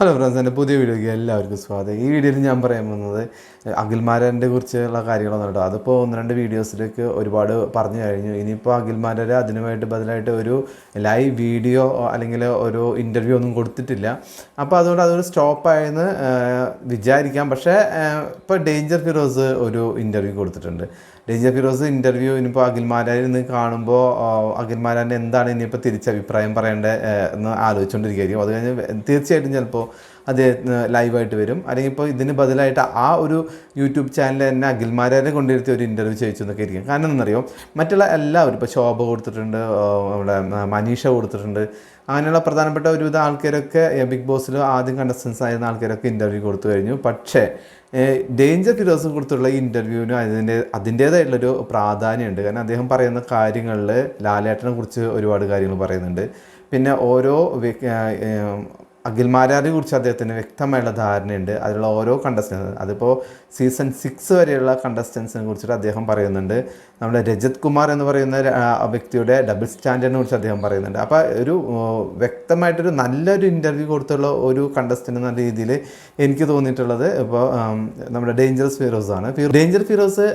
Hello friends എന്റെ പുതിയ വീഡിയോയ്ക്ക് എല്ലാവർക്കും സ്വാഗതം. ഈ വീഡിയോയിൽ ഞാൻ പറയാൻ പോകുന്നത് അഖിൽമാരന്റെ കുറിച്ചുള്ള കാര്യങ്ങളൊന്നും കേട്ടോ. അതിപ്പോൾ ഒന്ന് രണ്ട് വീഡിയോസിലേക്ക് ഒരുപാട് പറഞ്ഞു കഴിഞ്ഞു. ഇനിയിപ്പോൾ അഖിൽമാരെ അതിനുമായിട്ട് ബദലായിട്ട് ഒരു ലൈവ് വീഡിയോ അല്ലെങ്കിൽ ഒരു ഇന്റർവ്യൂ ഒന്നും കൊടുത്തിട്ടില്ല. അപ്പോൾ അതുകൊണ്ട് അതൊരു സ്റ്റോപ്പായെന്ന് വിചാരിക്കാം. പക്ഷേ ഇപ്പോൾ ഡേഞ്ചർ ഫിറോസ് ഒരു ഇന്റർവ്യൂ കൊടുത്തിട്ടുണ്ട്. ഡേഞ്ചർ ഫിറോസ് ഇന്റർവ്യൂ ഇനിയിപ്പോൾ അഖിൽമാരായി നിന്ന് കാണുമ്പോൾ അഖിൽമാരാന്റെ എന്താണ് ഇനിയിപ്പോൾ തിരിച്ചഭിപ്രായം പറയേണ്ടത് എന്ന് ആലോചിച്ചുകൊണ്ടിരിക്കുകയായിരിക്കും അത് കഴിഞ്ഞ് തീർച്ചയായിട്ടും ചിലപ്പോൾ അദ്ദേഹത്തിന് ലൈവായിട്ട് വരും. അല്ലെങ്കിൽ ഇപ്പോൾ ഇതിന് ബദലായിട്ട് ആ ഒരു യൂട്യൂബ് ചാനലിൽ തന്നെ അഖിൽമാരെ കൊണ്ടിരുത്തി ഒരു ഇന്റർവ്യൂ ചെയ്യിച്ചു എന്നൊക്കെ ആയിരിക്കും. കാരണം എന്നറിയോ മറ്റുള്ള എല്ലാവരും ഇപ്പോൾ ശോഭ കൊടുത്തിട്ടുണ്ട് നമ്മുടെ മനീഷ കൊടുത്തിട്ടുണ്ട്. അങ്ങനെയുള്ള പ്രധാനപ്പെട്ട ഒരുവിധ ആൾക്കാരൊക്കെ ബിഗ് ബോസിൽ ആദ്യം കണ്ടസ്റ്റൻസ് ആയിരുന്ന ആൾക്കാരൊക്കെ ഇന്റർവ്യൂ കൊടുത്തു കഴിഞ്ഞു. പക്ഷേ ഡേഞ്ചർ ഫിറോസും കൊടുത്തുള്ള ഇന്റർവ്യൂവിന് അതിന്റെ അതിന്റേതായിട്ടുള്ളൊരു പ്രാധാന്യമുണ്ട്. കാരണം അദ്ദേഹം പറയുന്ന കാര്യങ്ങളിൽ ലാലേട്ടനെ കുറിച്ച് ഒരുപാട് കാര്യങ്ങൾ പറയുന്നുണ്ട്. പിന്നെ ഓരോ അഖിൽമാരാരെ കുറിച്ച് അദ്ദേഹത്തിന് വ്യക്തമായുള്ള ധാരണയുണ്ട്. അതിലുള്ള ഓരോ കണ്ടസ്റ്റൻസ് അതിപ്പോൾ സീസൺ സിക്സ് വരെയുള്ള കണ്ടസ്റ്റൻസിനെ കുറിച്ചിട്ട് അദ്ദേഹം പറയുന്നുണ്ട്. നമ്മുടെ രജത് കുമാർ എന്ന് പറയുന്ന വ്യക്തിയുടെ ഡബിൾ സ്റ്റാൻഡേർഡിനെ കുറിച്ച് അദ്ദേഹം പറയുന്നുണ്ട്. അപ്പോൾ ഒരു വ്യക്തമായിട്ടൊരു നല്ലൊരു ഇന്റർവ്യൂ കൊടുത്തുള്ള ഒരു കണ്ടസ്റ്റന്റ് എന്ന രീതിയിൽ എനിക്ക് തോന്നിയിട്ടുള്ളത് ഇപ്പോൾ നമ്മുടെ ഡേഞ്ചറസ് ഫീറോസ് ആണ്. ഡേഞ്ചർ ഫീറോസ്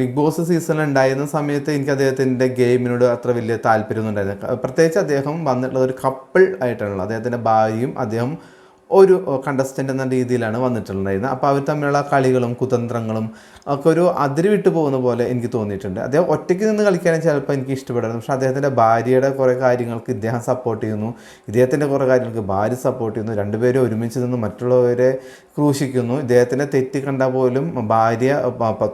ബിഗ് ബോസ് സീസണിൽ ഉണ്ടായിരുന്ന സമയത്ത് എനിക്ക് അദ്ദേഹത്തിന്റെ ഗെയിമിനോട് അത്ര വലിയ താല്പര്യമൊന്നും ഉണ്ടായിരുന്നില്ല. പ്രത്യേകിച്ച് അദ്ദേഹം വന്നിട്ടുള്ളത് ഒരു കപ്പിൾ ആയിട്ടാണുള്ളത്. അദ്ദേഹത്തിന്റെ ഭാര്യയും അദ്ദേഹം ഒരു കണ്ടസ്റ്റന്റ് എന്ന രീതിയിലാണ് വന്നിട്ടുണ്ടായിരുന്നത്. അപ്പോൾ അവർ തമ്മിലുള്ള കളികളും കുതന്ത്രങ്ങളും ഒക്കെ ഒരു അതിര് വിട്ടു പോകുന്ന പോലെ എനിക്ക് തോന്നിയിട്ടുണ്ട്. അദ്ദേഹം ഒറ്റയ്ക്ക് നിന്ന് കളിക്കാനും ചിലപ്പോൾ എനിക്ക് ഇഷ്ടപ്പെടുന്നു പക്ഷേ അദ്ദേഹത്തിന്റെ ഭാര്യയുടെ കുറേ കാര്യങ്ങൾക്ക് ഇദ്ദേഹം സപ്പോർട്ട് ചെയ്യുന്നു. ഇദ്ദേഹത്തിന്റെ കുറേ കാര്യങ്ങൾക്ക് ഭാര്യ സപ്പോർട്ട് ചെയ്യുന്നു. രണ്ടുപേരും ഒരുമിച്ച് നിന്ന് മറ്റുള്ളവരെ ക്രൂശിക്കുന്നു. ഇദ്ദേഹത്തിന്റെ തെറ്റ് കണ്ടാൽ പോലും ഭാര്യ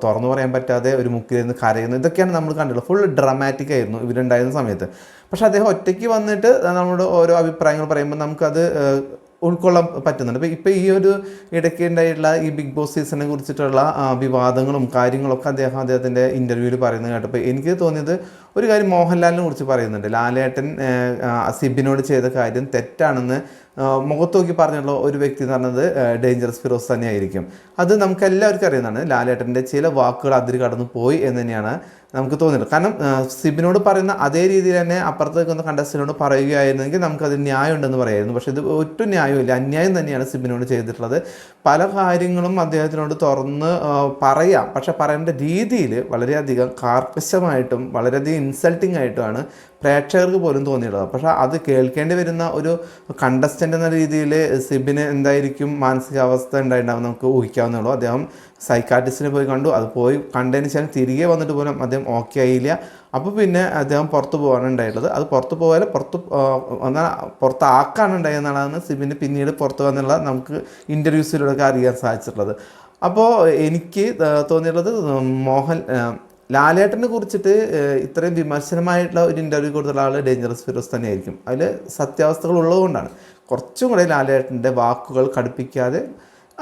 തുറന്നു പറയാൻ പറ്റാതെ ഒരു മുക്കിലിരുന്ന് കരയുന്നു. ഇതൊക്കെയാണ് നമ്മൾ കണ്ടുള്ളത് ഫുൾ ഡ്രമാറ്റിക് ആയിരുന്നു ഇവരുണ്ടായിരുന്ന സമയത്ത്. പക്ഷേ അദ്ദേഹം ഒറ്റയ്ക്ക് വന്നിട്ട് നമ്മുടെ ഓരോ അഭിപ്രായങ്ങൾ പറയുമ്പോൾ നമുക്കത് ഉൾക്കൊള്ളാൻ പറ്റുന്നുണ്ട്. അപ്പം ഇപ്പോൾ ഈ ഒരു ഇടയ്ക്ക് ഉണ്ടായിട്ടുള്ള ഈ ബിഗ് ബോസ് സീസണിനെ കുറിച്ചിട്ടുള്ള വിവാദങ്ങളും കാര്യങ്ങളൊക്കെ അദ്ദേഹം അദ്ദേഹത്തിന്റെ ഇന്റർവ്യൂവിൽ പറയുന്നത് കേട്ടപ്പോൾ എനിക്ക് തോന്നിയത് ഒരു കാര്യം മോഹൻലാലിനെ കുറിച്ച് പറയുന്നുണ്ട്. ലാലേട്ടൻ സിബിനോട് ചെയ്ത കാര്യം തെറ്റാണെന്ന് മുഖത്തോക്കി പറഞ്ഞുള്ള ഒരു വ്യക്തി എന്ന് പറഞ്ഞത് ഡേഞ്ചറസ് ഫിറോസ് തന്നെയായിരിക്കും. അത് നമുക്ക് എല്ലാവർക്കും അറിയുന്നതാണ്. ലാലേട്ടന്റെ ചില വാക്കുകൾ അതിരി കടന്നു പോയി എന്ന് തന്നെയാണ് നമുക്ക് തോന്നുന്നത് കാരണം സിബിനോട് പറയുന്ന അതേ രീതിയിൽ തന്നെ അപ്പുറത്ത് നിൽക്കുന്ന കണ്ടസ്റ്റിനോട് പറയുകയായിരുന്നെങ്കിൽ നമുക്കത് ന്യായം ഉണ്ടെന്ന് പറയായിരുന്നു. പക്ഷേ ഇത് ഒട്ടും ന്യായമില്ല അന്യായം തന്നെയാണ് സിബിനോട് ചെയ്തിട്ടുള്ളത്. പല കാര്യങ്ങളും അദ്ദേഹത്തിനോട് തുറന്ന് പറയാം. പക്ഷെ പറയേണ്ട രീതിയിൽ വളരെയധികം കാർക്കശമായിട്ടും വളരെയധികം ഇൻസൾട്ടിങ് ആയിട്ടുമാണ് പ്രേക്ഷകർക്ക് പോലും തോന്നിയിട്ടുള്ളത്. പക്ഷേ അത് കേൾക്കേണ്ടി വരുന്ന ഒരു കണ്ടസ്റ്റന്റ് എന്ന രീതിയിൽ സിബിന് എന്തായിരിക്കും മാനസികാവസ്ഥ ഉണ്ടായിട്ടുണ്ടാവും നമുക്ക് ഊഹിക്കാവുന്നുള്ളൂ അദ്ദേഹം സൈക്കാട്രിസ്റ്റിനെ പോയി കണ്ടു. അത് പോയി കണ്ടതിന് ശേഷം തിരികെ വന്നിട്ട് പോലും അദ്ദേഹം ഓക്കെ ആയില്ല. അപ്പോൾ പിന്നെ അദ്ദേഹം പുറത്ത് പോകാനുണ്ടായിട്ടുള്ളത് അത് പുറത്ത് പോയാൽ പുറത്ത് എന്നാൽ പുറത്താക്കാണ് ഉണ്ടായെന്നാണ് സിബിന് പിന്നീട് പുറത്ത് വന്നുള്ള നമുക്ക് ഇന്റർവ്യൂസിലൂടെ അറിയാൻ സാധിച്ചിട്ടുള്ളത്. അപ്പോൾ എനിക്ക് തോന്നിയിട്ടുള്ളത് മോഹൻ ലാലേട്ടനെ കുറിച്ചിട്ട് ഇത്രയും വിമർശനമായിട്ടുള്ള ഒരു ഇന്റർവ്യൂ കൊടുത്തുള്ള ആൾ ഡേഞ്ചറസ് ഫിറോസ് തന്നെയായിരിക്കും. അതിൽ സത്യാവസ്ഥകൾ ഉള്ളതുകൊണ്ടാണ്. കുറച്ചും കൂടെ ലാലേട്ടന്റെ വാക്കുകൾ കടുപ്പിക്കാതെ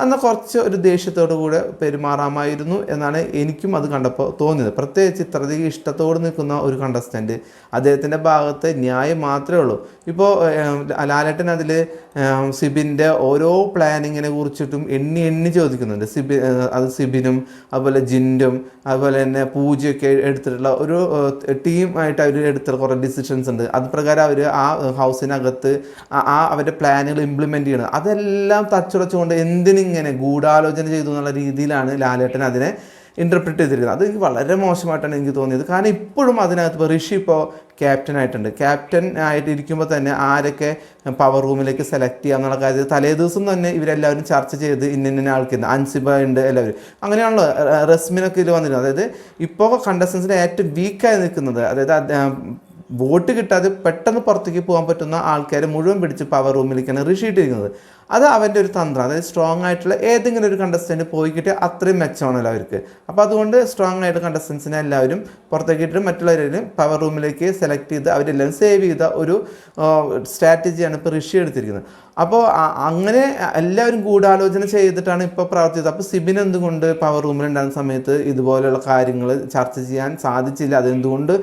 എന്നാൽ കുറച്ച് ഒരു ദേഷ്യത്തോടു കൂടെ പെരുമാറാമായിരുന്നു എന്നാണ് എനിക്കും അത് കണ്ടപ്പോൾ തോന്നിയത്. പ്രത്യേകിച്ച് ഇത്രയധികം ഇഷ്ടത്തോട് നിൽക്കുന്ന ഒരു കണ്ടസ്റ്റന്റ് അദ്ദേഹത്തിന്റെ ഭാഗത്ത് ന്യായം മാത്രമേ ഉള്ളൂ. ഇപ്പോൾ ലാലേട്ടൻ അതിൽ സിബിന്റെ ഓരോ പ്ലാനിങ്ങിനെ കുറിച്ചിട്ടും എണ്ണി എണ്ണി ചോദിക്കുന്നുണ്ട്. സിബി അത് സിബിനും അതുപോലെ ജിൻഡും അതുപോലെ തന്നെ പൂജയൊക്കെ എടുത്തിട്ടുള്ള ഒരു ടീം ആയിട്ട് അവർ എടുത്തിട്ടുള്ള കുറേ ഡിസിഷൻസ് ഉണ്ട്. അത് പ്രകാരം അവർ ആ ഹൗസിനകത്ത് ആ- അവരുടെ പ്ലാനുകൾ ഇംപ്ലിമെന്റ് ചെയ്യണം. അതെല്ലാം തച്ചുടച്ചുകൊണ്ട് എന്തിനിങ്ങനെ ഗൂഢാലോചന ചെയ്തു എന്നുള്ള രീതിയിലാണ് ലാലേട്ടൻ അതിനെ ഇന്റർപ്രിറ്റ് ചെയ്തിരിക്കുന്നത്. അത് വളരെ മോശമായിട്ടാണ് എനിക്ക് തോന്നിയത്. കാരണം ഇപ്പോഴും അതിനകത്ത് ഇപ്പോൾ ഋഷി ഇപ്പോൾ ക്യാപ്റ്റൻ ആയിട്ടുണ്ട്. ക്യാപ്റ്റൻ ആയിട്ട് ഇരിക്കുമ്പോൾ തന്നെ ആരൊക്കെ പവർ റൂമിലേക്ക് സെലക്ട് ചെയ്യുക എന്നുള്ള കാര്യത്തിൽ തലേ ദിവസം തന്നെ ഇവരെല്ലാവരും ചർച്ച ചെയ്ത് ഇന്ന ഇന്ന ആൾക്കുണ്ട്. അൻസിബ ഉണ്ട് എല്ലാവരും. അങ്ങനെയാണല്ലോ റസ്മിനൊക്കെ ഇതിൽ വന്നിരുന്നത്. അതായത് ഇപ്പോൾ കണ്ടസ്റ്റൻസിന് ഏറ്റവും വീക്കായി നിൽക്കുന്നത് അതായത് വോട്ട് കിട്ടാതെ പെട്ടെന്ന് പുറത്തേക്ക് പോകാൻ പറ്റുന്ന ആൾക്കാരെ മുഴുവൻ പിടിച്ച് പവർ റൂമിലേക്കാണ് ഋഷി ഇട്ടിരിക്കുന്നത്. അത് അവന്റെ ഒരു തന്ത്രം. അതായത് സ്ട്രോങ് ആയിട്ടുള്ള ഏതെങ്കിലും ഒരു കണ്ടസ്റ്റന്റ് പോയി കിട്ടിയാൽ അത്രയും മെച്ചമാണല്ലോ അവർക്ക്. അപ്പോൾ അതുകൊണ്ട് സ്ട്രോങ് ആയിട്ട് കണ്ടസ്റ്റൻസിനെ എല്ലാവരും പുറത്തേക്ക് ഇട്ടിട്ട് മറ്റുള്ളവരെയും പവർ റൂമിലേക്ക് സെലക്ട് ചെയ്ത് അവരെല്ലാം സേവ് ചെയ്ത ഒരു സ്ട്രാറ്റജിയാണ് ഇപ്പോൾ ഋഷി എടുത്തിരിക്കുന്നത്. അപ്പോൾ അങ്ങനെ എല്ലാവരും ഗൂഢാലോചന ചെയ്തിട്ടാണ് ഇപ്പോൾ പ്രവർത്തിച്ചത്. അപ്പോൾ സിബിൻ എന്തുകൊണ്ട് പവർ റൂമിലുണ്ടാകുന്ന സമയത്ത് ഇതുപോലെയുള്ള കാര്യങ്ങൾ ചർച്ച ചെയ്യാൻ സാധിച്ചില്ല? അതെന്തുകൊണ്ട്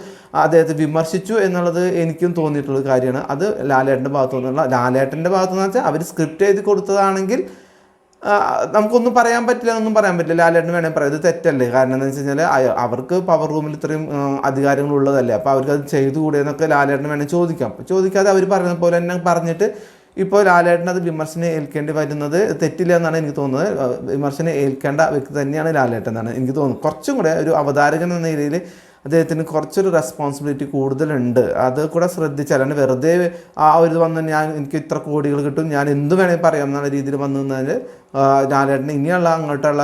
അദ്ദേഹത്തെ വിമർശിച്ചു എന്നുള്ളത് എനിക്കും തോന്നിയിട്ടുള്ള കാര്യമാണ്. അത് ലാലേട്ടന്റെ ഭാഗത്തു നിന്നുള്ള ലാലേട്ടന്റെ ഭാഗത്തു നിന്ന് വെച്ചാൽ അവർ സ്ക്രിപ്റ്റ് ചെയ്ത് കൊടുത്തതാണെങ്കിൽ നമുക്കൊന്നും പറയാൻ പറ്റില്ല എന്നൊന്നും പറയാൻ പറ്റില്ല. ലാലേട്ടന് വേണമെങ്കിൽ പറയാം. ഇത് തെറ്റല്ലേ? കാരണം എന്താ വെച്ച് കഴിഞ്ഞാൽ അവർക്ക് പവർ റൂമിൽ ഇത്രയും അധികാരങ്ങളുള്ളതല്ലേ അപ്പോൾ അവർക്ക് അത് ചെയ്തുകൂടെ ലാലേട്ടന് വേണമെങ്കിൽ ചോദിക്കാം. ചോദിക്കാതെ അവർ പറയുന്ന പോലെ തന്നെ പറഞ്ഞിട്ട് ഇപ്പോൾ ലാലേട്ടൻ അത് വിമർശനം ഏൽക്കേണ്ടി വരുന്നത് തെറ്റില്ല എന്നാണ് എനിക്ക് തോന്നുന്നത്. വിമർശനം ഏൽക്കേണ്ട വ്യക്തി തന്നെയാണ് ലാലേട്ടൻ എന്നാണ് എനിക്ക് തോന്നുന്നത്. കുറച്ചും കൂടെ ഒരു അവതാരകൻ എന്ന രീതിയിൽ അദ്ദേഹത്തിന് കുറച്ചൊരു റെസ്പോൺസിബിലിറ്റി കൂടുതലുണ്ട്. അത് കൂടെ ശ്രദ്ധിച്ചാൽ അല്ലാണ്ട് വെറുതെ ആ ഒരു വന്ന് ഞാൻ എനിക്ക് ഇത്ര കോടികൾ കിട്ടും ഞാൻ എന്ത് വേണമെങ്കിൽ പറയാം എന്നുള്ള രീതിയിൽ വന്നു നിന്നാൽ ലാലേട്ടനെ ഇനിയുള്ള അങ്ങോട്ടുള്ള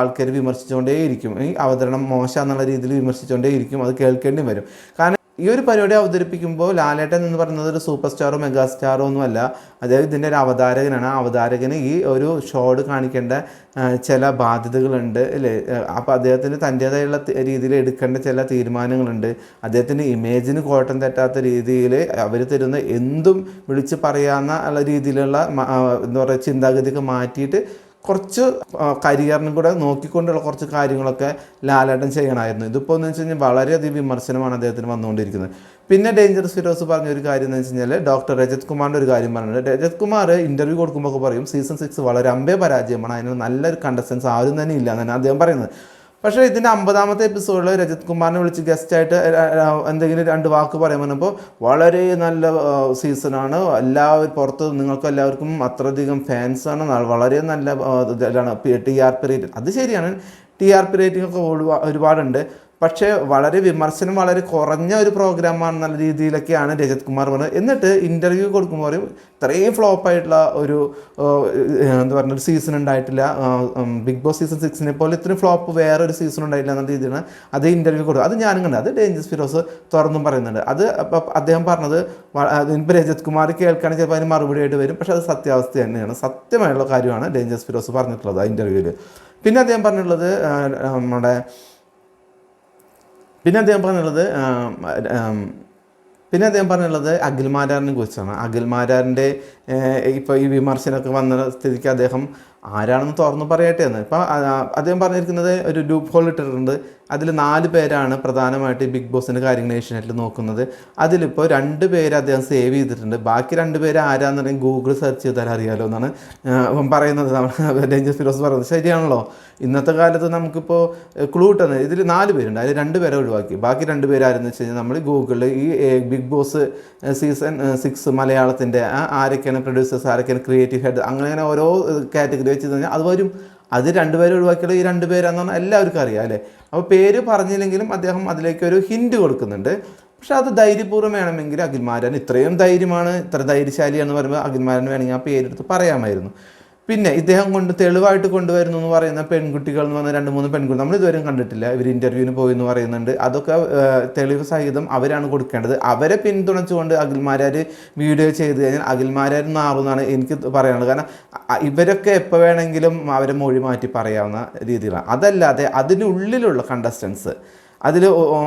ആൾക്കാർ വിമർശിച്ചുകൊണ്ടേയിരിക്കും. ഈ അവതരണം മോശം എന്നുള്ള രീതിയിൽ വിമർശിച്ചുകൊണ്ടേയിരിക്കും. അത് കേൾക്കേണ്ടി വരും. കാരണം ഈ ഒരു പരിപാടി അവതരിപ്പിക്കുമ്പോൾ ലാലേട്ടൻ എന്ന് പറയുന്നത് ഒരു സൂപ്പർ സ്റ്റാറോ മെഗാ സ്റ്റാറോ ഒന്നുമല്ല. അതായത് ഇതിന്റെ ഒരു അവതാരകനാണ്. അവതാരകന് ഈ ഒരു ഷോട് കാണിക്കേണ്ട ചില ബാധ്യതകളുണ്ട് അല്ലേ? അപ്പോൾ അദ്ദേഹത്തിന് തന്റേതായുള്ള രീതിയിൽ എടുക്കേണ്ട ചില തീരുമാനങ്ങളുണ്ട്. അദ്ദേഹത്തിന്റെ ഇമേജിന് കോട്ടം തെറ്റാത്ത രീതിയിൽ അവർ തരുന്ന എന്തും വിളിച്ച് പറയാവുന്ന രീതിയിലുള്ള എന്താ പറയുക ചിന്താഗതിയൊക്കെ മാറ്റിയിട്ട് കുറച്ച് കരിയറിനും കൂടെ നോക്കിക്കൊണ്ടുള്ള കുറച്ച് കാര്യങ്ങളൊക്കെ ലാലേട്ടൻ ചെയ്യണമായിരുന്നു. ഇതിപ്പോൾ എന്ന് വെച്ച് കഴിഞ്ഞാൽ വളരെയധികം വിമർശനമാണ് അദ്ദേഹത്തിന് വന്നുകൊണ്ടിരിക്കുന്നത്. പിന്നെ ഡേഞ്ചറസ് ഫിറോസ് പറഞ്ഞ ഒരു കാര്യം എന്ന് വെച്ച് കഴിഞ്ഞാൽ ഡോക്ടർ രജത് കുമാറിന്റെ ഒരു കാര്യം പറഞ്ഞിട്ടുണ്ട്. രജത് കുമാർ ഇന്റർവ്യൂ കൊടുക്കുമ്പോൾ പറയും സീസൺ സിക്സ് വളരെ അമ്പേ പരാജയമാണ് അതിന് നല്ലൊരു കണ്ടസ്റ്റൻസ് ആരും തന്നെ ഇല്ല എന്നാണ് അദ്ദേഹം പറയുന്നത്. പക്ഷേ ഇതിന്റെ അമ്പതാമത്തെ എപ്പിസോഡിൽ രജത് കുമാറിനെ വിളിച്ച് ഗസ്റ്റായിട്ട് എന്തെങ്കിലും രണ്ട് വാക്ക് പറയാൻ പറഞ്ഞപ്പോൾ വളരെ നല്ല സീസണാണ് എല്ലാവരും പുറത്ത് നിങ്ങൾക്ക് എല്ലാവർക്കും അത്രയധികം ഫാൻസാണ് വളരെ നല്ല ഇതാണ് ടി ആർ പി റേറ്റിംഗ് അത് ശരിയാണ്. ടി ആർ പി റേറ്റിംഗ് ഒക്കെ ഒരുപാ- ഒരുപാടുണ്ട്. പക്ഷേ വളരെ വിമർശനം വളരെ കുറഞ്ഞ ഒരു പ്രോഗ്രാമാണെന്നുള്ള രീതിയിലൊക്കെയാണ് രജത് കുമാർ പറഞ്ഞത്. എന്നിട്ട് ഇന്റർവ്യൂ കൊടുക്കുമ്പോൾ പറയും ഇത്രയും ഫ്ലോപ്പായിട്ടുള്ള ഒരു എന്താ പറയുക ഒരു സീസൺ ഉണ്ടായിട്ടില്ല. ബിഗ് ബോസ് സീസൺ സിക്സിനെ പോലെ ഇത്രയും ഫ്ലോപ്പ് വേറെ ഒരു സീസൺ ഉണ്ടായിട്ടില്ല എന്ന രീതിയിലാണ് അത് ഇന്റർവ്യൂ കൊടുക്കുക. അത് ഞാനും കണ്ടത് അത് ഡേഞ്ചസ് ഫിറോസ് തുറന്നും പറയുന്നുണ്ട്. അത് അദ്ദേഹം പറഞ്ഞത് ഇപ്പോൾ രജത് കുമാർ കേൾക്കുകയാണെങ്കിൽ ചിലപ്പോൾ അതിന് മറുപടി ആയിട്ട് വരും. പക്ഷേ അത് സത്യാവസ്ഥ തന്നെയാണ്. സത്യമായുള്ള കാര്യമാണ് ഡേഞ്ചസ് ഫിറോസ് പറഞ്ഞിട്ടുള്ളത് ആ ഇന്റർവ്യൂവിൽ പിന്നെ അദ്ദേഹം പറഞ്ഞിട്ടുള്ളത് നമ്മുടെ പിന്നെ അദ്ദേഹം പറഞ്ഞുള്ളത് പിന്നെ അദ്ദേഹം പറഞ്ഞുള്ളത് അഖിൽമാരാറിനെ കുറിച്ചാണ്. അഖിൽമാരാറിന്റെ ഇപ്പോൾ ഈ വിമർശനമൊക്കെ വന്ന സ്ഥിതിക്ക് അദ്ദേഹം ആരാണെന്ന് തുറന്നു പറയട്ടെ എന്ന്. ഇപ്പം അദ്ദേഹം പറഞ്ഞിരിക്കുന്നത് ഒരു ലൂപ്പ് ഹോൾ ഇട്ടിട്ടുണ്ട്. അതിൽ നാല് പേരാണ് പ്രധാനമായിട്ട് ബിഗ് ബോസിന്റെ കാര്യങ്ങൾ ഏഷ്യനെറ്റിൽ നോക്കുന്നത്. അതിലിപ്പോൾ രണ്ട് പേര് അദ്ദേഹം സേവ് ചെയ്തിട്ടുണ്ട്. ബാക്കി രണ്ട് പേര് ആരാന്ന് പറയുമ്പോൾ ഗൂഗിൾ സെർച്ച് ചെയ്താൽ അറിയാലോ എന്നാണ് പറയുന്നത് നമ്മൾ ഡേഞ്ചർ ഫിലോസ് പറയുന്നത്. ശരിയാണല്ലോ? ഇന്നത്തെ കാലത്ത് നമുക്കിപ്പോൾ ക്ലൂ കിട്ടുന്നത് ഇതിൽ നാല് പേരുണ്ട്. അതിൽ രണ്ട് പേരെ ഒഴിവാക്കി. ബാക്കി രണ്ട് പേരായിരുന്നു വെച്ച് കഴിഞ്ഞാൽ നമ്മൾ ഗൂഗിളിൽ ഈ ബിഗ് ബോസ് സീസൺ സിക്സ് മലയാളത്തിന്റെ ആരൊക്കെയാണ് പ്രൊഡ്യൂസേഴ്സ് ആരൊക്കെയാണ് ക്രിയേറ്റീവ് ഹെഡ് അങ്ങനെ അങ്ങനെ ഓരോ കാറ്റഗറി വെച്ച് കഴിഞ്ഞാൽ അത് വരും. അത് രണ്ടുപേരും ഒഴിവാക്കിയുള്ള ഈ രണ്ടുപേരാണെന്ന് പറഞ്ഞാൽ എല്ലാവർക്കും അറിയാം അല്ലേ? അപ്പോൾ പേര് പറഞ്ഞില്ലെങ്കിലും അദ്ദേഹം അതിലേക്ക് ഒരു ഹിൻഡ് കൊടുക്കുന്നുണ്ട്. പക്ഷെ അത് ധൈര്യപൂർവം വേണമെങ്കിൽ അഖിൽമാരൻ ഇത്രയും ധൈര്യമാണ് ഇത്ര ധൈര്യശാലിയാണെന്ന് പറയുമ്പോൾ അഖിൽമാരൻ വേണമെങ്കിൽ ആ പേരെടുത്ത് പറയാമായിരുന്നു. പിന്നെ ഇദ്ദേഹം കൊണ്ട് തെളിവായിട്ട് കൊണ്ടുവരുന്നു എന്ന് പറയുന്ന പെൺകുട്ടികൾ എന്ന് പറഞ്ഞ രണ്ട് മൂന്ന് പെൺകുട്ടികൾ നമ്മൾ ഇതുവരെയും കണ്ടിട്ടില്ല. ഇവർ ഇന്റർവ്യൂവിന് പോയി എന്ന് പറയുന്നുണ്ട്. അതൊക്കെ തെളിവ് സഹിതം അവരാണ് കൊടുക്കേണ്ടത്. അവരെ പിന്തുണച്ചുകൊണ്ട് അഖിൽമാരാർ വീഡിയോ ചെയ്ത് കഴിഞ്ഞാൽ അഖിൽമാരാർ നാറുന്നാണ് എനിക്ക് പറയാനുള്ളത്. കാരണം ഇവരൊക്കെ എപ്പോൾ വേണമെങ്കിലും അവരെ മൊഴി മാറ്റി പറയാവുന്ന രീതിയിലാണ് അതല്ലാതെ അതിനുള്ളിലുള്ള കണ്ടസ്റ്റൻസ് അതിൽ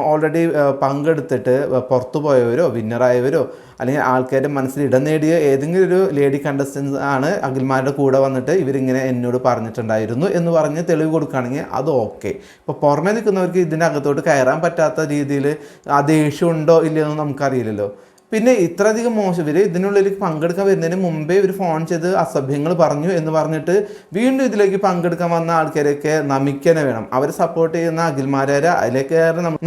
ഓൾറെഡി പങ്കെടുത്തിട്ട് പുറത്തു പോയവരോ വിന്നറായവരോ അല്ലെങ്കിൽ ആൾക്കാരുടെ മനസ്സിൽ ഇടം നേടിയ ഏതെങ്കിലും ഒരു ലേഡി കണ്ടസ്റ്റൻസ് ആണ് അഖിൽമാരുടെ കൂടെ വന്നിട്ട് ഇവരിങ്ങനെ എന്നോട് പറഞ്ഞിട്ടുണ്ടായിരുന്നു എന്ന് പറഞ്ഞ് തെളിവ് കൊടുക്കുകയാണെങ്കിൽ അത് ഓക്കെ ഇപ്പോൾ പുറമേ നിൽക്കുന്നവർക്ക് ഇതിന്റെ അകത്തോട്ട് കയറാൻ പറ്റാത്ത രീതിയിൽ ആ ദേഷ്യം ഉണ്ടോ ഇല്ലയോ എന്ന് നമുക്കറിയില്ലല്ലോ. പിന്നെ ഇത്രയധികം മോശം. ഇവർ ഇതിനുള്ളിൽ പങ്കെടുക്കാൻ വരുന്നതിന് മുമ്പേ ഇവർ ഫോൺ ചെയ്ത് അസഭ്യങ്ങൾ പറഞ്ഞു എന്ന് പറഞ്ഞിട്ട് വീണ്ടും ഇതിലേക്ക് പങ്കെടുക്കാൻ വന്ന ആൾക്കാരെയൊക്കെ നമിക്കനെ വേണം. അവർ സപ്പോർട്ട് ചെയ്യുന്ന അഖിൽമാരെ അതിലേക്ക്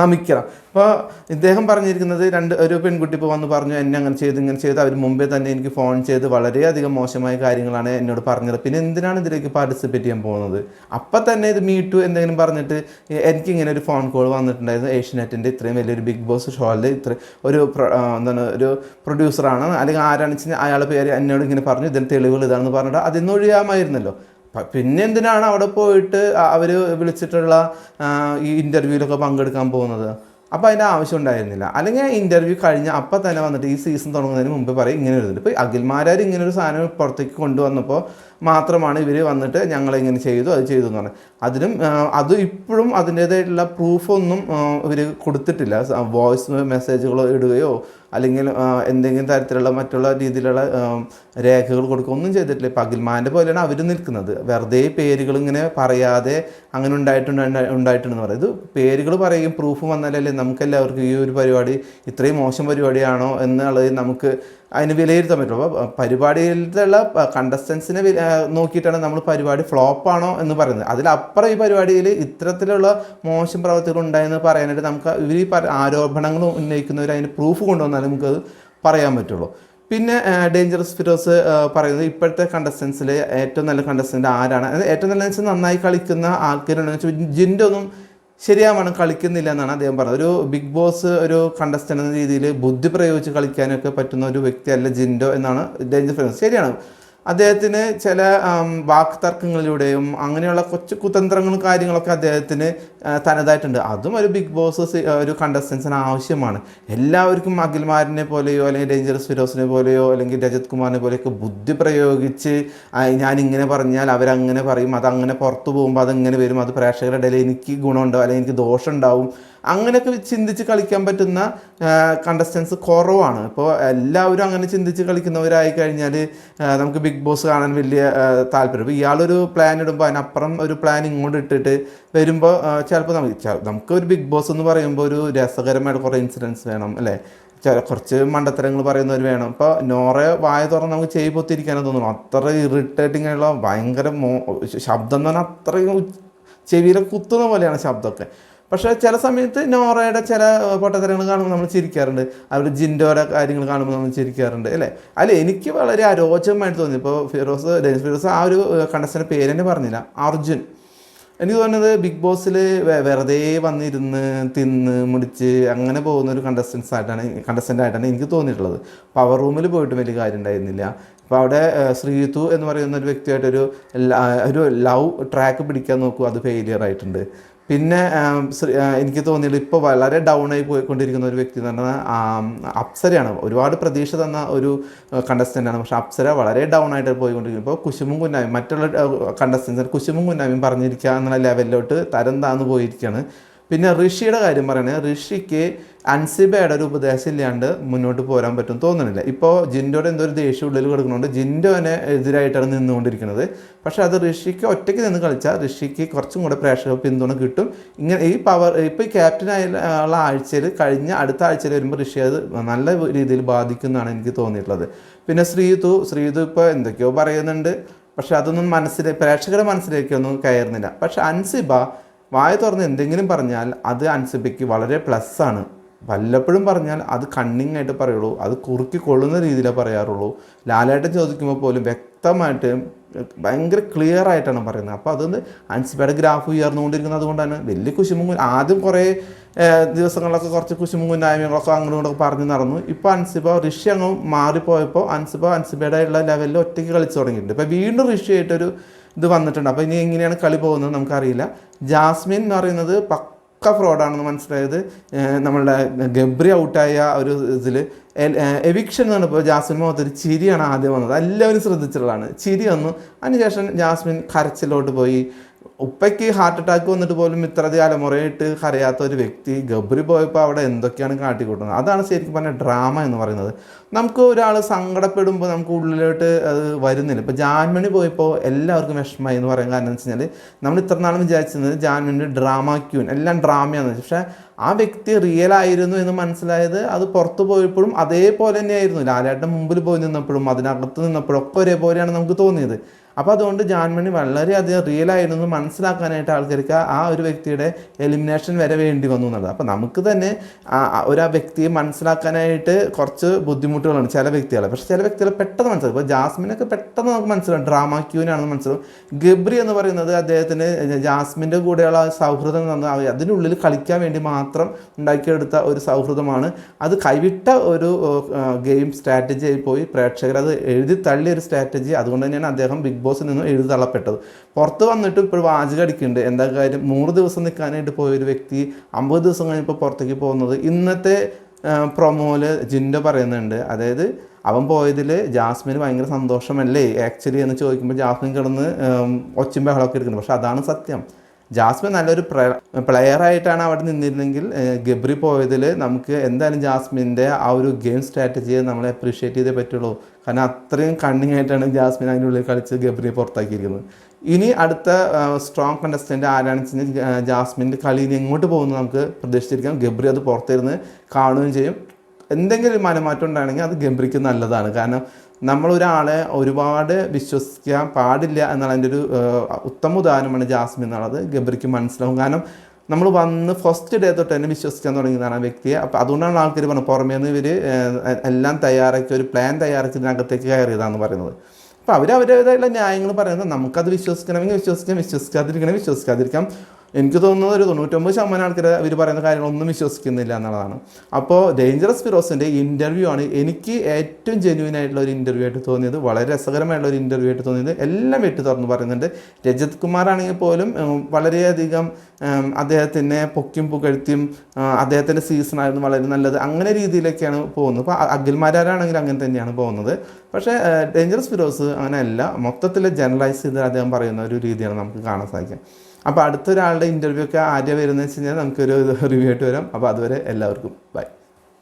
നമിക്കണം. അപ്പോൾ ഇദ്ദേഹം പറഞ്ഞിരിക്കുന്നത് രണ്ട് ഒരു പെൺകുട്ടി ഇപ്പോൾ വന്ന് പറഞ്ഞു എന്നെ അങ്ങനെ ചെയ്ത് ഇങ്ങനെ ചെയ്ത്. അവർ മുമ്പേ തന്നെ എനിക്ക് ഫോൺ ചെയ്ത് വളരെയധികം മോശമായ കാര്യങ്ങളാണ് എന്നോട് പറഞ്ഞത്. പിന്നെ എന്തിനാണ് ഇതിലേക്ക് പാർട്ടിസിപ്പേറ്റ് ചെയ്യാൻ പോകുന്നത്? അപ്പം തന്നെ ഇത് മീട്ടു എന്തെങ്കിലും പറഞ്ഞിട്ട് എനിക്ക് ഇങ്ങനെ ഒരു ഫോൺ കോൾ വന്നിട്ടുണ്ടായിരുന്നു. ഏഷ്യനെറ്റിന്റെ ഇത്രയും വലിയൊരു ബിഗ് ബോസ് ഷോയിൽ ഇത്ര ഒരു എന്താണ് ഒരു പ്രൊഡ്യൂസറാണ് അല്ലെങ്കിൽ ആരാണെന്ന് വെച്ച് കഴിഞ്ഞാൽ അയാളുടെ പേര് എന്നോട് ഇങ്ങനെ പറഞ്ഞു ഇതിന് തെളിവുകൾ ഇതാണെന്ന് പറഞ്ഞിട്ട് അതിന്ന് ഒഴിയാമായിരുന്നല്ലോ. പിന്നെ എന്തിനാണ് അവിടെ പോയിട്ട് അവർ വിളിച്ചിട്ടുള്ള ഈ ഇന്റർവ്യൂവിലൊക്കെ പങ്കെടുക്കാൻ പോകുന്നത്? അപ്പോൾ അതിന്റെ ആവശ്യം ഉണ്ടായിരുന്നില്ല. അല്ലെങ്കിൽ ഇന്റർവ്യൂ കഴിഞ്ഞ് അപ്പം തന്നെ വന്നിട്ട് ഈ സീസൺ തുടങ്ങുന്നതിന് മുമ്പ് പറയും ഇങ്ങനെ ഒരു ഇപ്പോൾ അഖിൽമാരാർ ഇങ്ങനെ ഒരു സാധനം പുറത്തേക്ക് കൊണ്ടുവന്നപ്പോൾ മാത്രമാണ് ഇവർ വന്നിട്ട് ഞങ്ങളിങ്ങനെ ചെയ്തു അത് ചെയ്തു എന്ന് പറഞ്ഞത്. അതിനും അത് ഇപ്പോഴും അതിന്റേതായിട്ടുള്ള പ്രൂഫൊന്നും ഇവർ കൊടുത്തിട്ടില്ല. വോയിസ് മെസ്സേജുകളോ ഇടുകയോ അല്ലെങ്കിൽ എന്തെങ്കിലും തരത്തിലുള്ള മറ്റുള്ള രീതിയിലുള്ള രേഖകൾ കൊടുക്കുക ഒന്നും ചെയ്തിട്ടില്ല. ഇപ്പം അഖിൽമാന്റെ പോലെയാണ് അവർ നിൽക്കുന്നത്. വെറുതെ പേരുകൾ ഇങ്ങനെ പറയാതെ അങ്ങനെ ഉണ്ടായിട്ടുണ്ട് ഉണ്ടാ- ഉണ്ടായിട്ടുണ്ടെന്ന് പറയും. ഇത് പേരുകൾ പറയുകയും പ്രൂഫ് വന്നാലല്ലേ നമുക്കെല്ലാവർക്കും ഈ ഒരു പരിപാടി ഇത്രയും മോശം പരിപാടിയാണോ എന്നുള്ളത് നമുക്ക് അതിന് വിലയിരുത്താൻ പറ്റുള്ളൂ അപ്പോൾ പരിപാടിയിലുള്ള കണ്ടസ്റ്റൻസിനെ നോക്കിയിട്ടാണ് നമ്മൾ പരിപാടി ഫ്ലോപ്പാണോ എന്ന് പറയുന്നത്. അതിലപ്പുറം ഈ പരിപാടിയിൽ ഇത്തരത്തിലുള്ള മോശം പ്രവർത്തികൾ ഉണ്ടായെന്ന് പറയാനായിട്ട് നമുക്ക് ഇവർ ഈ ആരോപണങ്ങൾ ഉന്നയിക്കുന്നവർ അതിന് പ്രൂഫ് കൊണ്ടുവന്നാലും നമുക്കത് പറയാൻ പറ്റുള്ളൂ. പിന്നെ ഡേഞ്ചറസ് ഫിറോസ് പറയുന്നത് ഇപ്പോഴത്തെ കണ്ടസ്റ്റൻസിൽ ഏറ്റവും നല്ല കണ്ടസ്റ്റന്റ് ആരാണ്? ഏറ്റവും നല്ല നന്നായി കളിക്കുന്ന ആൾക്കാരുണ്ടെന്ന് വെച്ചാൽ ജിന്റെ ഒന്നും ശരിയാവണ്ണം കളിക്കുന്നില്ല എന്നാണ് അദ്ദേഹം പറഞ്ഞത്. ഒരു ബിഗ് ബോസ് ഒരു കണ്ടസ്റ്റന്റ് എന്ന രീതിയിൽ ബുദ്ധി പ്രയോഗിച്ച് കളിക്കാനൊക്കെ പറ്റുന്ന ഒരു വ്യക്തിയല്ല ജിൻഡോ എന്നാണ് ഡേഞ്ചർ ഫ്രണ്ട്സ് ശരിയാണ്. അദ്ദേഹത്തിന് ചില വാക്തർക്കങ്ങളിലൂടെയും അങ്ങനെയുള്ള കൊച്ചു കുതന്ത്രങ്ങളും കാര്യങ്ങളൊക്കെ അദ്ദേഹത്തിന് തനതായിട്ടുണ്ട്. അതും ഒരു ബിഗ് ബോസ് ഒരു കണ്ടസ്റ്റൻസിന് ആവശ്യമാണ്. എല്ലാവർക്കും അഖിൽമാരിനെ പോലെയോ അല്ലെങ്കിൽ ഡേഞ്ചറസ് ഫിറോസിനെ പോലെയോ അല്ലെങ്കിൽ രജത് കുമാറിനെ പോലെയൊക്കെ ബുദ്ധി പ്രയോഗിച്ച് ഞാൻ ഇങ്ങനെ പറഞ്ഞാൽ അവരങ്ങനെ പറയും അതങ്ങനെ പുറത്തു പോകുമ്പോൾ അതെങ്ങനെ വരും അത് പ്രേക്ഷകരുടെ ഇടയിൽ എനിക്ക് ഗുണമുണ്ടോ അല്ലെങ്കിൽ എനിക്ക് ദോഷം ഉണ്ടാവും അങ്ങനെയൊക്കെ ചിന്തിച്ച് കളിക്കാൻ പറ്റുന്ന കണ്ടസ്റ്റൻസ് കുറവാണ്. ഇപ്പോൾ എല്ലാവരും അങ്ങനെ ചിന്തിച്ച് കളിക്കുന്നവരായി കഴിഞ്ഞാൽ നമുക്ക് ബിഗ് ബോസ് കാണാൻ വലിയ താല്പര്യം. ഇപ്പോൾ ഇയാളൊരു പ്ലാൻ ഇടുമ്പോൾ അതിനപ്പുറം ഒരു പ്ലാൻ ഇങ്ങോട്ട് ഇട്ടിട്ട് വരുമ്പോൾ ചിലപ്പോൾ നമുക്ക് ഒരു ബിഗ് ബോസ് എന്ന് പറയുമ്പോൾ ഒരു രസകരമായിട്ട് കുറേ ഇൻസിഡൻസ് വേണം അല്ലേ? കുറച്ച് മണ്ടത്തരങ്ങൾ പറയുന്നവർ വേണം. ഇപ്പോൾ നോറെ വായ തുറന്ന് നമുക്ക് ചെയ്യി പൊത്തിരിക്കാനോ തോന്നുന്നു. അത്ര ഇറിറ്റേറ്റിംഗ് ആയിട്ടുള്ള ഭയങ്കര മോ ശബ്ദം എന്ന് പറഞ്ഞാൽ അത്രയും ചെവിയിലെ കുത്തുന്ന പോലെയാണ് ശബ്ദമൊക്കെ. പക്ഷേ ചില സമയത്ത് നോറയുടെ ചില പൊട്ടത്തരങ്ങൾ കാണുമ്പോൾ നമ്മൾ ചിരിക്കാറുണ്ട്. അവർ ജിൻഡോയുടെ കാര്യങ്ങൾ കാണുമ്പോൾ നമ്മൾ ചിരിക്കാറുണ്ട് അല്ലേ? അല്ല എനിക്ക് വളരെ അരോചകമായിട്ട് തോന്നി. ഇപ്പോൾ ഫിറോസ് ഡെനിസ് ഫിറോസ് ആ ഒരു കണ്ടസ്റ്റന്റെ പേര് തന്നെ പറഞ്ഞില്ല. അർജുൻ. എനിക്ക് തോന്നുന്നത് ബിഗ് ബോസിൽ വെറുതെ വന്നിരുന്ന് തിന്ന് മുടിച്ച് അങ്ങനെ പോകുന്ന ഒരു കണ്ടസ്റ്റൻസ് ആയിട്ടാണ് കണ്ടസ്റ്റന്റ് ആയിട്ടാണ് എനിക്ക് തോന്നിയിട്ടുള്ളത്. പവർ റൂമിൽ പോയിട്ട് വലിയ കാര്യം ഉണ്ടായിരുന്നില്ല. അപ്പോൾ അവിടെ ശ്രീതു എന്ന് പറയുന്ന ഒരു വ്യക്തിയായിട്ടൊരു ഒരു ലവ് ട്രാക്ക് പിടിക്കാൻ നോക്കൂ അത് ഫെയിലിയർ ആയിട്ടുണ്ട്. പിന്നെ എനിക്ക് തോന്നിയത് ഇപ്പോൾ വളരെ ഡൗൺ ആയി പോയിക്കൊണ്ടിരിക്കുന്ന ഒരു വ്യക്തി എന്ന് പറഞ്ഞാൽ അപ്സരയാണ്. ഒരുപാട് പ്രതീക്ഷ തന്ന ഒരു കണ്ടസ്റ്റന്റാണ് പക്ഷെ അപ്സര വളരെ ഡൗൺ ആയിട്ട് പോയിക്കൊണ്ടിരിക്കുന്നു. ഇപ്പോൾ കുശുമും കുന്നാമി മറ്റുള്ള കണ്ടസ്റ്റൻസ് കുശുമും കുന്നാമിയും പറഞ്ഞിരിക്കുക എന്നുള്ള ലെവലിലോട്ട് തരം താന്ന് പോയിരിക്കുകയാണ് പിന്നെ ഋഷിയുടെ കാര്യം പറയുകയാണെങ്കിൽ ഋഷിക്ക് അൻസിബയുടെ ഒരു ഉപദേശം ഇല്ലാണ്ട് മുന്നോട്ട് പോരാൻ പറ്റും തോന്നുന്നില്ല. ഇപ്പോൾ ജിൻഡോയുടെ എന്തോ ഒരു ദേഷ്യം ഉള്ളിൽ കിടക്കുന്നുണ്ട്. ജിൻഡോനെ എതിരായിട്ടാണ് നിന്നുകൊണ്ടിരിക്കുന്നത്. പക്ഷേ അത് ഋഷിക്ക് ഒറ്റയ്ക്ക് നിന്ന് കളിച്ചാൽ ഋഷിക്ക് കുറച്ചും കൂടെ പ്രേക്ഷക പിന്തുണ കിട്ടും. ഇങ്ങനെ ഈ പവർ ഇപ്പോൾ ഈ ക്യാപ്റ്റൻ ആയുള്ള ആഴ്ചയിൽ കഴിഞ്ഞ അടുത്ത ആഴ്ചയിൽ വരുമ്പോൾ ഋഷി അത് നല്ല രീതിയിൽ ബാധിക്കുന്നതാണ് എനിക്ക് തോന്നിയിട്ടുള്ളത്. പിന്നെ ശ്രീതു ശ്രീതു ഇപ്പോൾ എന്തൊക്കെയോ പറയുന്നുണ്ട്. പക്ഷേ അതൊന്നും മനസ്സിൽ പ്രേക്ഷകരുടെ മനസ്സിലേക്കൊന്നും കയറുന്നില്ല. പക്ഷേ അൻസിബ വായ തുറന്ന് എന്തെങ്കിലും പറഞ്ഞാൽ അത് അൻസിബയ്ക്ക് വളരെ പ്ലസ് ആണ്. വല്ലപ്പോഴും പറഞ്ഞാൽ അത് കണ്ണിങ് ആയിട്ട് പറയുള്ളൂ അത് കുറുക്കി കൊള്ളുന്ന രീതിയിലേ പറയാറുള്ളൂ. ലാലായിട്ട് ചോദിക്കുമ്പോൾ പോലും വ്യക്തമായിട്ട് ഭയങ്കര ക്ലിയർ ആയിട്ടാണ് പറയുന്നത്. അപ്പോൾ അതൊന്ന് അൻസിബയുടെ ഗ്രാഫ് ഉയർന്നുകൊണ്ടിരിക്കുന്നത് അതുകൊണ്ടാണ് വലിയ കുശുമും ആദ്യം കുറേ ദിവസങ്ങളിലൊക്കെ കുറച്ച് കുശുമുങ്ങുണ്ടായ്മകളൊക്കെ അങ്ങോട്ടൊക്കെ അങ്ങോട്ടും ഇങ്ങോട്ടൊക്കെ പറഞ്ഞ് നടന്നു. ഇപ്പോൾ അൻസിബ ഋഷി അങ്ങ് മാറിപ്പോയപ്പോൾ അൻസിബ അൻസിബയുടെ ഉള്ള ലെവലിൽ ഒറ്റയ്ക്ക് കളിച്ചു തുടങ്ങിയിട്ടുണ്ട്. ഇപ്പോൾ വീണ്ടും ഋഷിയായിട്ടൊരു ഇത് വന്നിട്ടുണ്ട്. അപ്പോൾ ഇനി എങ്ങനെയാണ് കളി പോകുന്നത് നമുക്കറിയില്ല. ജാസ്മിൻ എന്ന് പറയുന്നത് പക്ക ഫ്രോഡാണെന്ന് മനസ്സിലായത് നമ്മളുടെ ഗബ്രി ഔട്ടായ ഒരു ഇതിൽ. എവിക്ഷൻ എന്ന് പറഞ്ഞപ്പോൾ ജാസ്മിൻ മുഖത്ത് ഒരു ചിരിയാണ് ആദ്യം വന്നത്. എല്ലാവരും ശ്രദ്ധിച്ചിട്ടുള്ളതാണ്. ചിരി വന്നു. അതിനുശേഷം ജാസ്മിൻ കരച്ചിലോട്ട് പോയി. ഉപ്പയ്ക്ക് ഹാർട്ട് അറ്റാക്ക് വന്നിട്ട് പോലും ഇത്ര തലമുറയായിട്ട് കരയാത്ത ഒരു വ്യക്തി ഗബ്രി പോയപ്പോൾ അവിടെ എന്തൊക്കെയാണ് കാട്ടിക്കൂട്ടുന്നത്? അതാണ് ശരിക്കും പറഞ്ഞ ഡ്രാമ എന്ന് പറയുന്നത്. നമുക്ക് ഒരാൾ സങ്കടപ്പെടുമ്പോൾ നമുക്ക് ഉള്ളിലോട്ട് അത് വരുന്നില്ല. ഇപ്പോൾ ജാൻമണി പോയപ്പോൾ എല്ലാവർക്കും വിഷമമായി എന്ന് പറയാൻ കാരണം എന്ന് വെച്ച് കഴിഞ്ഞാൽ നമ്മൾ ഇത്ര നാളും വിചാരിച്ചിരുന്നത് ജാൻമണി ഡ്രാമ ക്യൂൻ എല്ലാം ഡ്രാമയാണ് പക്ഷേ ആ വ്യക്തി റിയൽ ആയിരുന്നു എന്ന് മനസ്സിലായത് അത് പുറത്ത് പോയപ്പോഴും അതേപോലെ തന്നെയായിരുന്നു. ലാലേട്ടൻ മുമ്പിൽ പോയി നിന്നപ്പോഴും അതിനകത്ത് നിന്നപ്പോഴും ഒക്കെ ഒരേപോലെയാണ് നമുക്ക് തോന്നിയത്. അപ്പോൾ അതുകൊണ്ട് ജാൻമണി വളരെയധികം റിയൽ ആയിരുന്നു മനസ്സിലാക്കാനായിട്ട് ആൾക്കാർക്ക് ആ ഒരു വ്യക്തിയുടെ എലിമിനേഷൻ വരെ വേണ്ടി വന്നു എന്നുള്ളത്. അപ്പോൾ നമുക്ക് തന്നെ ഒരു ആ വ്യക്തിയെ മനസ്സിലാക്കാനായിട്ട് കുറച്ച് ബുദ്ധിമുട്ടുകളാണ് ചില വ്യക്തികളെ. പക്ഷേ ചില വ്യക്തികളെ പെട്ടെന്ന് മനസ്സിലാക്കും ഇപ്പോൾ ജാസ്മിനൊക്കെ പെട്ടെന്ന് നമുക്ക് മനസ്സിലാവും. ഡ്രാമ ക്യൂനാണെന്ന് മനസ്സിലാവും. ഗബ്രി എന്ന് പറയുന്നത് അദ്ദേഹത്തിന് ജാസ്മിന്റെ കൂടെയുള്ള സൗഹൃദം തന്ന അതിനുള്ളിൽ കളിക്കാൻ വേണ്ടി മാത്രം ഉണ്ടാക്കിയെടുത്ത ഒരു സൗഹൃദമാണ്. അത് കൈവിട്ട ഒരു ഗെയിം സ്ട്രാറ്റജി പോയി. പ്രേക്ഷകർ അത് എഴുതി തള്ളിയ ഒരു സ്ട്രാറ്റജി. അതുകൊണ്ട് തന്നെയാണ് അദ്ദേഹം ബിഗ് ബോസിൽ നിന്നും എഴുതി തള്ളപ്പെട്ടത്. പുറത്ത് വന്നിട്ട് ഇപ്പോൾ വാചകം അടിക്കുന്നുണ്ട്. എന്താ കാര്യം? നൂറ് ദിവസം നിൽക്കാനായിട്ട് പോയ ഒരു വ്യക്തി അമ്പത് ദിവസം കഴിഞ്ഞപ്പോൾ പുറത്തേക്ക് പോകുന്നത് ഇന്നത്തെ പ്രൊമോൽ ജിൻഡോ പറയുന്നുണ്ട്. അതായത് അവൻ പോയതിൽ ജാസ്മിന് ഭയങ്കര സന്തോഷമല്ലേ? ആക്ച്വലി എന്ന് ചോദിക്കുമ്പോൾ ജാസ്മിൻ കിടന്ന് ഒച്ചും ബഹളമൊക്കെ എടുക്കുന്നത് പക്ഷെ അതാണ് സത്യം. ജാസ്മിൻ നല്ലൊരു പ്ലെയർ ആയിട്ടാണ് അവിടെ നിന്നിരുന്നെങ്കിൽ ഗബ്രി പോയതിൽ നമുക്ക് എന്തായാലും ജാസ്മിന്റെ ആ ഒരു ഗെയിം സ്ട്രാറ്റജിയെ നമ്മൾ അപ്രീഷിയേറ്റ് ചെയ്തേ പറ്റുള്ളൂ. കാരണം അത്രയും കണ്ണിങ് ആയിട്ടാണ് ജാസ്മിൻ അതിനുള്ളിൽ കളിച്ച് ഗബ്രിയെ പുറത്താക്കിയിരിക്കുന്നത്. ഇനി അടുത്ത സ്ട്രോങ് കണ്ടസ്റ്റന്റ് ആരാണെന്ന് വെച്ച് കഴിഞ്ഞാൽ ജാസ്മിന്റെ കളി ഇനി എങ്ങോട്ട് പോകുന്നു നമുക്ക് പ്രതീക്ഷിച്ചിരിക്കാം. ഗബ്രി അത് പുറത്തിരുന്ന് കാണുകയും ചെയ്യും. എന്തെങ്കിലും മനമാറ്റം ഉണ്ടാണെങ്കിൽ അത് ഗംഭീരിക്ക് നല്ലതാണ്. കാരണം നമ്മളൊരാളെ ഒരുപാട് വിശ്വസിക്കാൻ പാടില്ല എന്നുള്ള അതിന്റെ ഒരു ഉത്തമ ഉദാഹരണമാണ് ജാസ്മിൻ എന്നുള്ളത്. ഗബ്രിക്ക് മനസ്സിലാവും. കാരണം നമ്മൾ വന്ന് ഫസ്റ്റ് ഡേ തൊട്ട് തന്നെ വിശ്വസിക്കാൻ തുടങ്ങിയതാണ് ആ വ്യക്തിയെ. അപ്പോൾ അതുകൊണ്ടാണ് ആൾക്കാർ പറഞ്ഞത് പുറമേ നിന്ന് ഇവർ എല്ലാം തയ്യാറാക്കി ഒരു പ്ലാൻ തയ്യാറാക്കി ഇതിനകത്തേക്ക് കയറിയതാണെന്ന് പറയുന്നത്. അപ്പോൾ അവർ അവരുടേതായുള്ള ന്യായങ്ങൾ പറയുന്നത് നമുക്കത് വിശ്വസിക്കണമെങ്കിൽ വിശ്വസിക്കാം വിശ്വസിക്കാതിരിക്കണമെങ്കിൽ വിശ്വസിക്കാതിരിക്കാം. എനിക്ക് തോന്നുന്നത് ഒരു തൊണ്ണൂറ്റൊമ്പത് ശതമാനം ആൾക്കാർ അവർ പറയുന്ന കാര്യങ്ങളൊന്നും വിശ്വസിക്കുന്നില്ല എന്നുള്ളതാണ്. അപ്പോൾ ഡേഞ്ചറസ് ഫിറോസിന്റെ ഇന്റർവ്യൂ ആണ് എനിക്ക് ഏറ്റവും ജെന്യൂൻ ആയിട്ടുള്ള ഒരു ഇന്റർവ്യൂ ആയിട്ട് തോന്നിയത്. വളരെ രസകരമായിട്ടുള്ള ഒരു ഇന്റർവ്യൂ ആയിട്ട് തോന്നിയത്. എല്ലാം വെട്ടി തുറന്ന് പറയുന്നുണ്ട്. രജത് കുമാർ ആണെങ്കിൽ പോലും വളരെയധികം അദ്ദേഹത്തിനെ പൊക്കിയും പുകഴ്ത്തിയും അദ്ദേഹത്തിന്റെ സീസണായിരുന്നു വളരെ നല്ലത്. അങ്ങനെ രീതിയിലൊക്കെയാണ് പോകുന്നത്. അപ്പോൾ അഖിൽമാരാണെങ്കിൽ അങ്ങനെ തന്നെയാണ് പോകുന്നത്. പക്ഷേ ഡേഞ്ചറസ് ഫിറോസ് അങ്ങനെയല്ല. മൊത്തത്തിൽ ജനറലൈസ് ചെയ്ത് അദ്ദേഹം പറയുന്ന ഒരു രീതിയാണ് നമുക്ക് കാണാൻ സാധിക്കുക. അപ്പോൾ അടുത്തൊരാളുടെ ഇന്റർവ്യൂ ഒക്കെ ആദ്യം വരുന്നത് വെച്ച് കഴിഞ്ഞാൽ നമുക്കൊരു റിവ്യൂ ആയിട്ട് വരാം. അപ്പോൾ അതുവരെ എല്ലാവർക്കും ബൈ